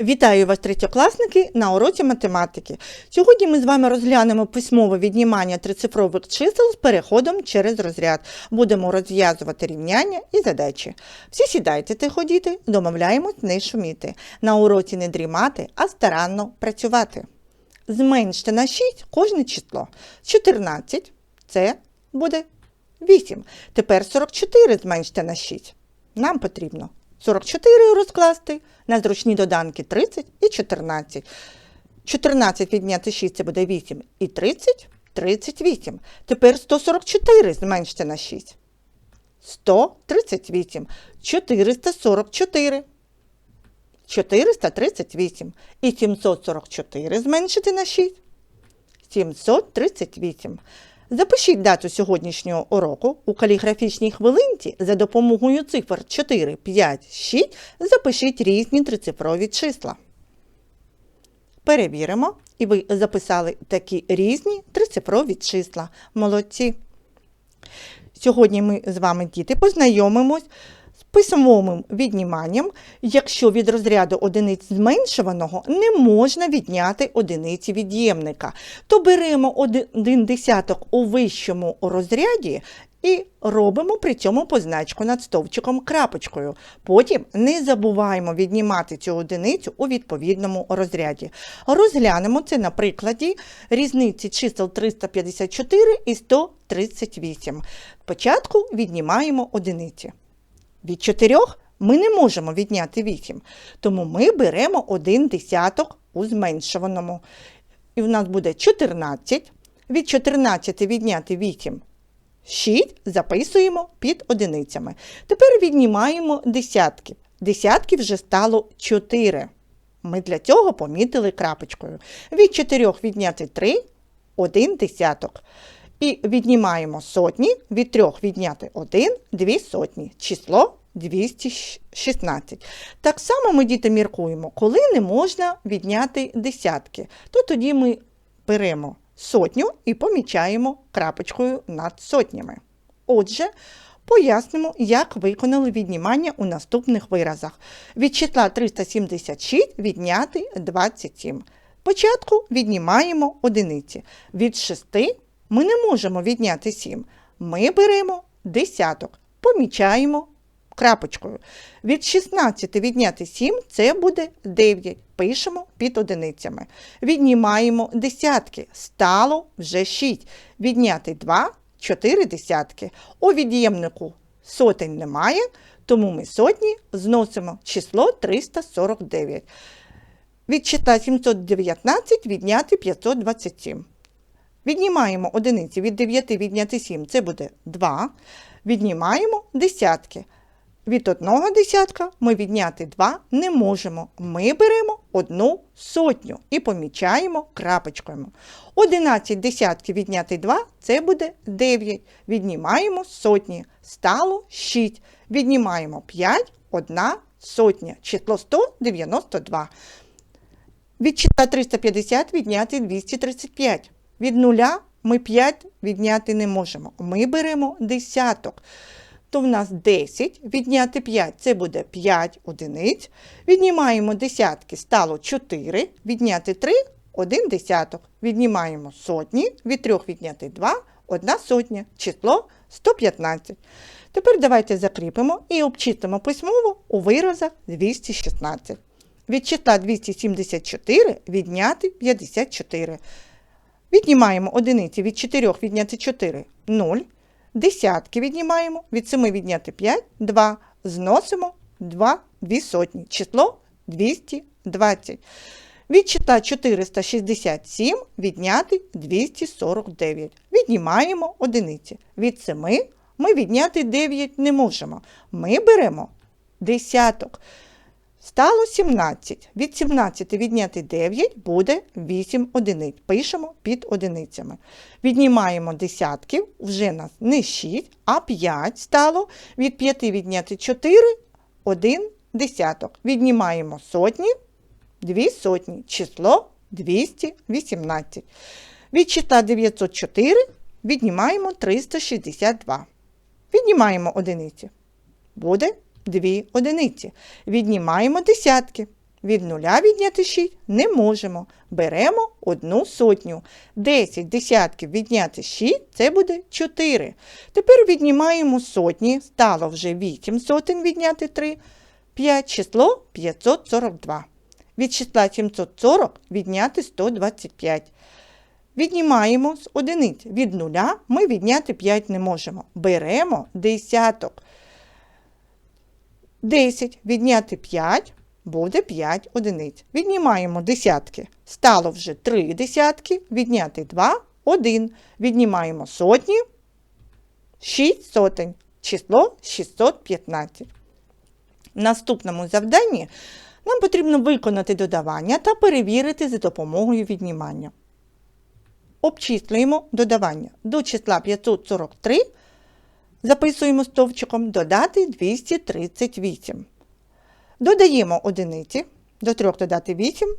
Вітаю вас, третьокласники, на уроці математики. Сьогодні ми з вами розглянемо письмове віднімання трицифрових чисел з переходом через розряд. Будемо розв'язувати рівняння і задачі. Всі сідайте тихо, діти, домовляємось не шуміти. На уроці не дрімати, а старанно працювати. Зменште на 6 кожне число. 14 це буде 8. Тепер 44 зменште на 6. Нам потрібно 44 розкласти на зручні доданки 30 і 14. 14 відняти 6 це буде 8 і 30 38. Тепер 144 зменште на 6. 138. 444. 438. І 744 зменшити на 6. 738. Запишіть дату сьогоднішнього уроку у каліграфічній хвилинці за допомогою цифр 4, 5, 6 запишіть різні трицифрові числа. Перевіримо, і ви записали такі різні трицифрові числа. Молодці. Сьогодні ми з вами, діти, познайомимось письмовим відніманням, якщо від розряду одиниць зменшуваного не можна відняти одиниці від'ємника, то беремо один десяток у вищому розряді і робимо при цьому позначку над стовпчиком крапочкою. Потім не забуваємо віднімати цю одиницю у відповідному розряді. Розглянемо це на прикладі різниці чисел 354 і 138. Спочатку віднімаємо одиниці. Від 4 ми не можемо відняти 8, тому ми беремо один десяток у зменшуваному. І в нас буде 14. Від 14 відняти 8 6 записуємо під одиницями. Тепер віднімаємо десятки. Десятків вже стало 4. Ми для цього помітили крапочкою. Від 4 відняти 3 один десяток. І віднімаємо сотні, від 3 відняти 1 2 сотні. Число 216. Так само ми, діти, міркуємо, коли не можна відняти десятки, то тоді ми беремо сотню і помічаємо крапочкою над сотнями. Отже, пояснимо, як виконали віднімання у наступних виразах. Від числа 376 відняти 27. Спочатку віднімаємо одиниці. Від 6 ми не можемо відняти 7. Ми беремо десяток, помічаємо крапочкою. Від 16 відняти 7 це буде 9. Пишемо під одиницями. Віднімаємо десятки. Стало вже 6. Відняти 2 4 десятки. У від'ємнику сотень немає, тому ми сотні зносимо число 349. Від числа 719 відняти 527. Віднімаємо одиниці від 9 відняти 7, це буде 2. Віднімаємо десятки. Від одного десятка ми відняти 2 не можемо. Ми беремо одну сотню і помічаємо крапочкою. 11 десятків відняти 2 це буде 9. Віднімаємо сотні. Стало 6. Віднімаємо 5, 1 сотня. Число 192. Від числа 350 відняти 235. Від нуля ми 5 відняти не можемо. Ми беремо десяток. То в нас 10, відняти 5 це буде 5 одиниць. Віднімаємо десятки, стало 4, відняти 3 1 десяток. Віднімаємо сотні, від 3 відняти 2 1 сотня. Число 115. Тепер давайте закріпимо і обчислимо письмово у виразах 216. Від числа 274 відняти 54. Віднімаємо одиниці від 4 відняти 4 0. Десятки віднімаємо, від 7 відняти 5 2. Зносимо 2 2 сотні. Число 220. Від числа 467 відняти 249. Віднімаємо одиниці. Від 7 ми відняти 9 не можемо. Ми беремо десяток. Стало 17. Від 17 відняти 9 буде 8 одиниць. Пишемо під одиницями. Віднімаємо десятків, вже нас не 6, а 5 стало. Від 5 відняти 4 1 десяток. Віднімаємо сотні, 2 сотні. Число 218. Від числа 904 віднімаємо 362. Віднімаємо одиниці. Буде 2 одиниці. Віднімаємо десятки. Від нуля відняти 6 не можемо. Беремо одну сотню. 10 десятків відняти 6 це буде 4. Тепер віднімаємо сотні. Стало вже 8 сотень відняти 3. 5 число 542. Від числа 740 відняти 125. Віднімаємо з одиниць. Від нуля ми відняти 5 не можемо. Беремо десяток. 10 відняти 5 буде 5 одиниць. Віднімаємо десятки. Стало вже 3 десятки. Відняти 2 1. Віднімаємо сотні 6 сотень. Число 615. В наступному завданні нам потрібно виконати додавання та перевірити за допомогою віднімання. Обчислюємо додавання. До числа 543 записуємо стовпчиком додати 238. Додаємо одиниці. До 3 додати 8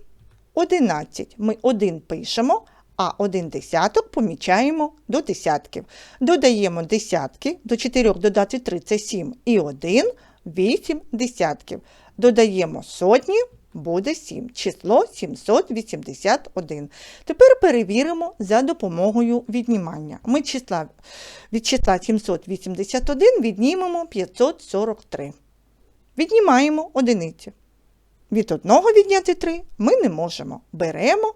11. Ми 1 пишемо, а 1 десяток помічаємо до десятків. Додаємо десятки, до 4 додати 3 це 7 і 1 8 десятків. Додаємо сотні, буде 7. Число 781. Тепер перевіримо за допомогою віднімання. Ми числа, від числа 781 віднімемо 543. Віднімаємо одиниці. Від одного відняти 3 ми не можемо. Беремо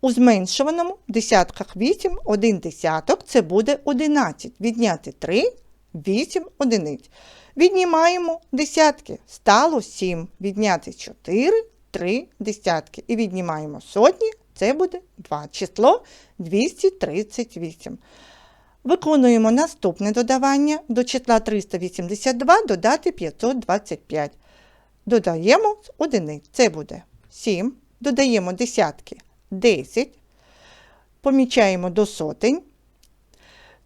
у зменшуваному десятках 8, 1 десяток це буде 11. Відняти 3 8 одиниць. Віднімаємо десятки. Стало 7. Відняти 4, 3 десятки. І віднімаємо сотні, це буде 2. Число 238. Виконуємо наступне додавання. До числа 382 додати 525. Додаємо з одиниць. Це буде 7. Додаємо десятки 10. Помічаємо до сотень.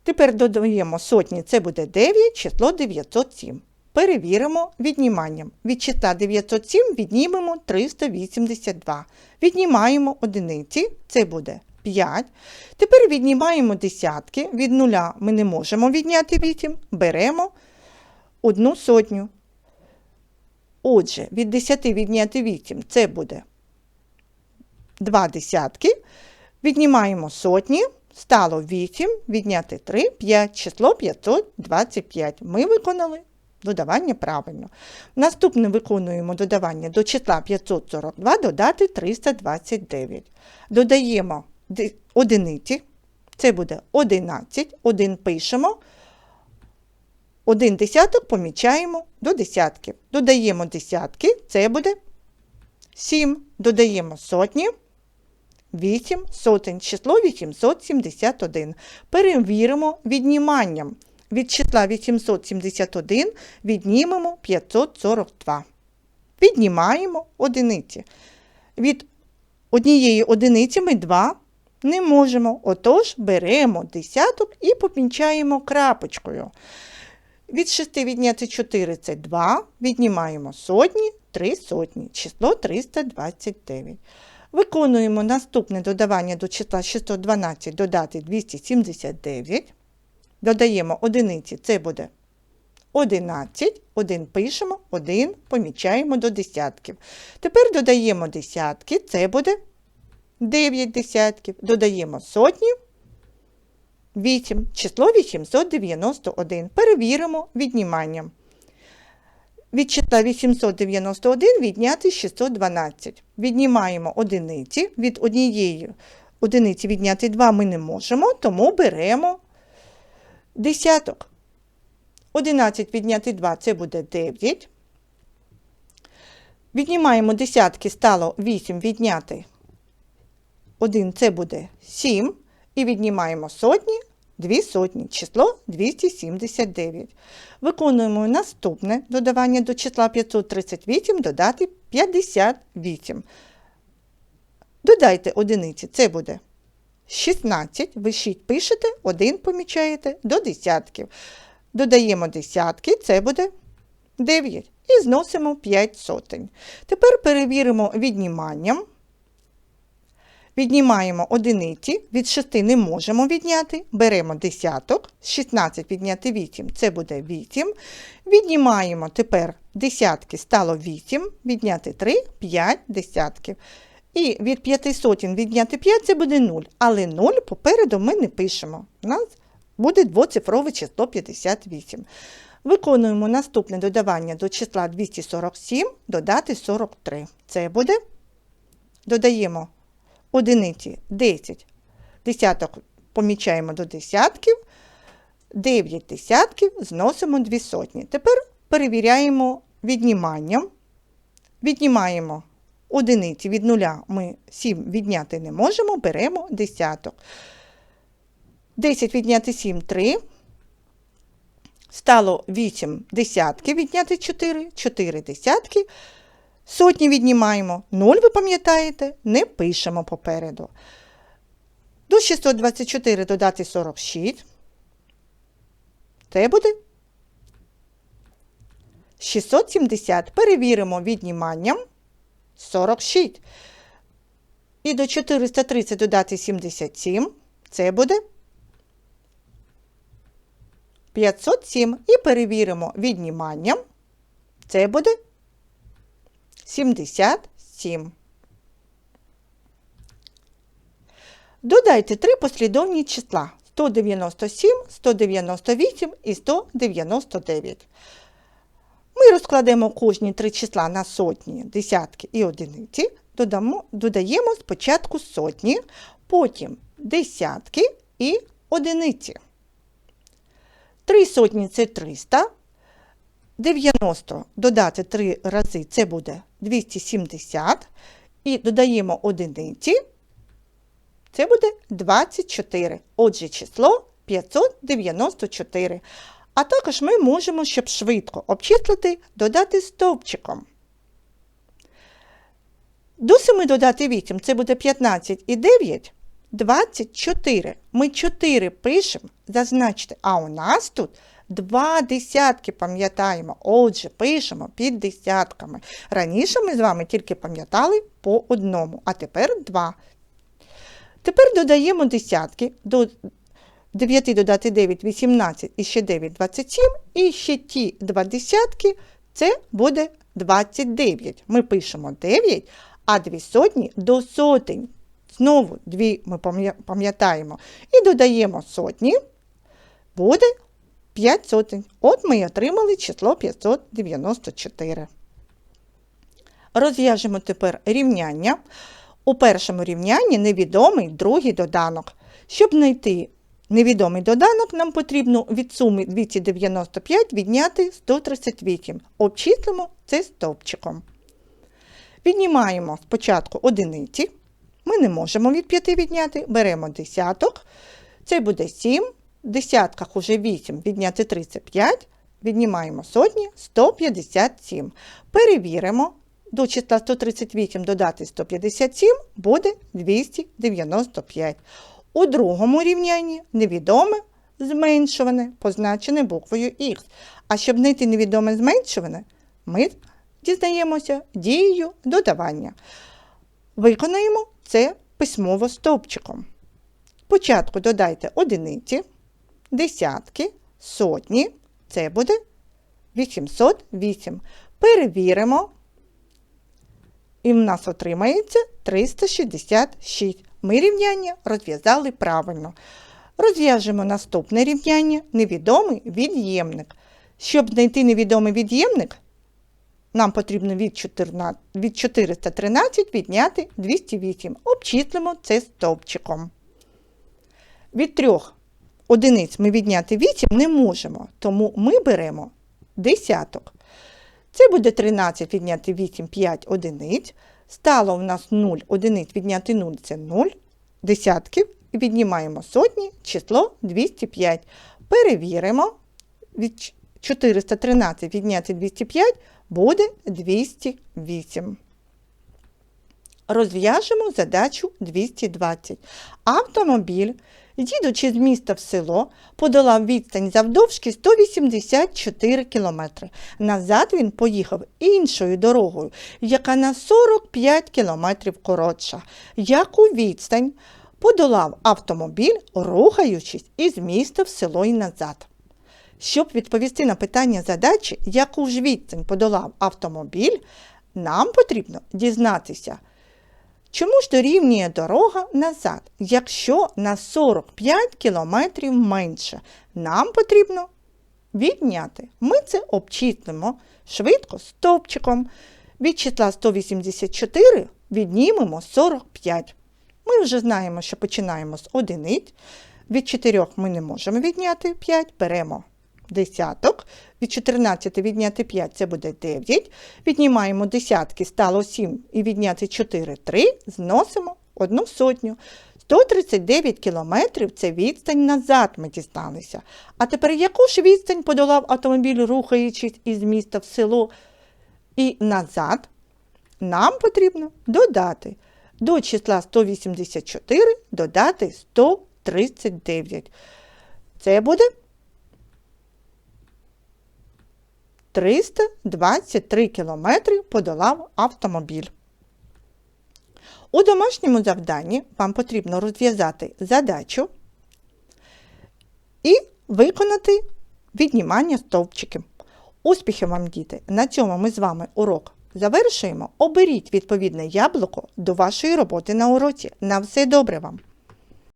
Тепер додаємо сотні, це буде 9, число 907. Перевіримо відніманням. Від числа 907 віднімемо 382. Віднімаємо одиниці, це буде 5. Тепер віднімаємо десятки. Від нуля ми не можемо відняти 8. Беремо одну сотню. Отже, від 10 відняти 8 це буде 2 десятки. Віднімаємо сотні. Стало 8, відняти 3, 5, число 525. Ми виконали додавання правильно. Наступне виконуємо додавання до числа 542 додати 329. Додаємо одиниці, це буде 11, 1 пишемо, 1 десяток помічаємо до десятків. Додаємо десятки, це буде 7. Додаємо сотні. 8 сотень, число 871. Перевіримо відніманням. Від числа 871 віднімемо 542. Віднімаємо одиниці. Від однієї одиниці ми 2 не можемо. Отож, беремо десяток і помічаємо крапочкою. Від 6 відняти 4 це 2. Віднімаємо сотні, 3 сотні, число 329. Виконуємо наступне додавання до числа 612 додати 279. Додаємо одиниці, це буде 11, 1 пишемо, 1 помічаємо до десятків. Тепер додаємо десятки, це буде 9 десятків. Додаємо сотні, 8, число 891. Перевіримо відніманням. Від числа 891 відняти 612. Віднімаємо одиниці. Від однієї одиниці відняти 2 ми не можемо, тому беремо десяток. 11 відняти 2 це буде 9. Віднімаємо десятки, стало 8 відняти 1 це буде 7. І віднімаємо сотні, Дві сотні, число 279. Виконуємо наступне додавання до числа 538 додати 58. Додайте одиниці, це буде 16. Ви 6 пишете, 1 помічаєте до десятків. Додаємо десятки, це буде 9. І зносимо 5 сотень. Тепер перевіримо відніманням. Віднімаємо одиниці, від 6 не можемо відняти, беремо десяток, 16 відняти 8, це буде 8. Віднімаємо тепер десятки, стало 8, відняти 3, 5 десятків. І від 5 сотень відняти 5 це буде 0, але 0 попереду ми не пишемо. У нас буде двоцифрове число 58. Виконуємо наступне додавання до числа 247, додати 43. Це буде, додаємо одиниці 10. Десяток помічаємо до десятків, 9 десятків зносимо 2 сотні. Тепер перевіряємо відніманням. Віднімаємо одиниці від нуля ми 7 відняти не можемо, беремо десяток. 10 відняти 7 3. Стало 8 десятків відняти 4, 4 десятки. Сотні віднімаємо. 0, ви пам'ятаєте, не пишемо попереду. До 624 додати 46. Це буде 670. Перевіримо відніманням 46. І до 430 додати 77. Це буде 507. І перевіримо відніманням. Це буде 77. Додайте три послідовні числа 197, 198 і 199. Ми розкладемо кожні три числа на сотні, десятки і одиниці. Додамо, додаємо спочатку сотні, потім десятки і одиниці. Три сотні це 300. 90 додати 3 рази це буде 270. І додаємо одиниці. Це буде 24. Отже, число 594. А також ми можемо, щоб швидко обчислити, додати стовпчиком. До 7 додати 8 це буде 15 і 9. 24. Ми 4 пишемо, зазначте, а у нас тут два десятки пам'ятаємо. Отже, пишемо під десятками. Раніше ми з вами тільки пам'ятали по одному, а тепер два. Тепер додаємо десятки. До 9 додати 9 18 і ще 9 27. І ще ті два десятки це буде 29. Ми пишемо 9, а дві сотні до сотень. Знову дві ми пам'ятаємо. І додаємо сотні, буде 5 сотень. От ми і отримали число 594. Розв'яжемо тепер рівняння. У першому рівнянні невідомий другий доданок. Щоб знайти невідомий доданок, нам потрібно від суми 295 відняти 138. Обчислимо це стовпчиком. Віднімаємо спочатку одиниці. Ми не можемо від 5 відняти, беремо десяток. Це буде 7. Десятках уже 8 відняти 35. Віднімаємо сотні 157. Перевіримо. До числа 138 додати 157 буде 295. У другому рівнянні невідоме зменшуване, позначене буквою Х. А щоб знайти невідоме зменшуване, ми дізнаємося дією додавання. Виконаємо це письмово стовпчиком. Спочатку додайте одиниці, десятки, сотні. Це буде 808. Перевіримо. І в нас отримається 366. Ми рівняння розв'язали правильно. Розв'яжемо наступне рівняння невідомий від'ємник. Щоб знайти невідомий від'ємник, нам потрібно від 14, від 413 відняти 208. Обчислимо це стовпчиком. Від 3 одиниць ми відняти 8 не можемо, тому ми беремо десяток. Це буде 13 відняти 8, 5 одиниць. Стало у нас 0 одиниць відняти 0 це 0 десятків. Віднімаємо сотні, число 205. Перевіримо. Від 413 відняти 205 буде 208. розв'яжемо задачу 220. Автомобіль, їдучи з міста в село, подолав відстань завдовжки 184 км. Назад він поїхав іншою дорогою, яка на 45 км коротша. Яку відстань подолав автомобіль, рухаючись із міста в село і назад? Щоб відповісти на питання задачі, яку ж відстань подолав автомобіль, нам потрібно дізнатися, чому ж дорівнює дорога назад, якщо на 45 кілометрів менше. Нам потрібно відняти. Ми це обчислимо швидко стовпчиком. Від числа 184 віднімемо 45. Ми вже знаємо, що починаємо з одиниць. Від 4 ми не можемо відняти 5, беремо десяток. Від 14 відняти 5 це буде 9. Віднімаємо десятки, стало 7 і відняти 4 3, зносимо одну сотню. 139 кілометрів це відстань назад ми дізналися. А тепер яку ж відстань подолав автомобіль, рухаючись із міста в село і назад? Нам потрібно додати до числа 184 додати 139. Це буде 323 кілометри подолав автомобіль. У домашньому завданні вам потрібно розв'язати задачу і виконати віднімання стовпчиків. Успіхів вам, діти! На цьому ми з вами урок завершуємо. Оберіть відповідне яблуко до вашої роботи на уроці. На все добре вам!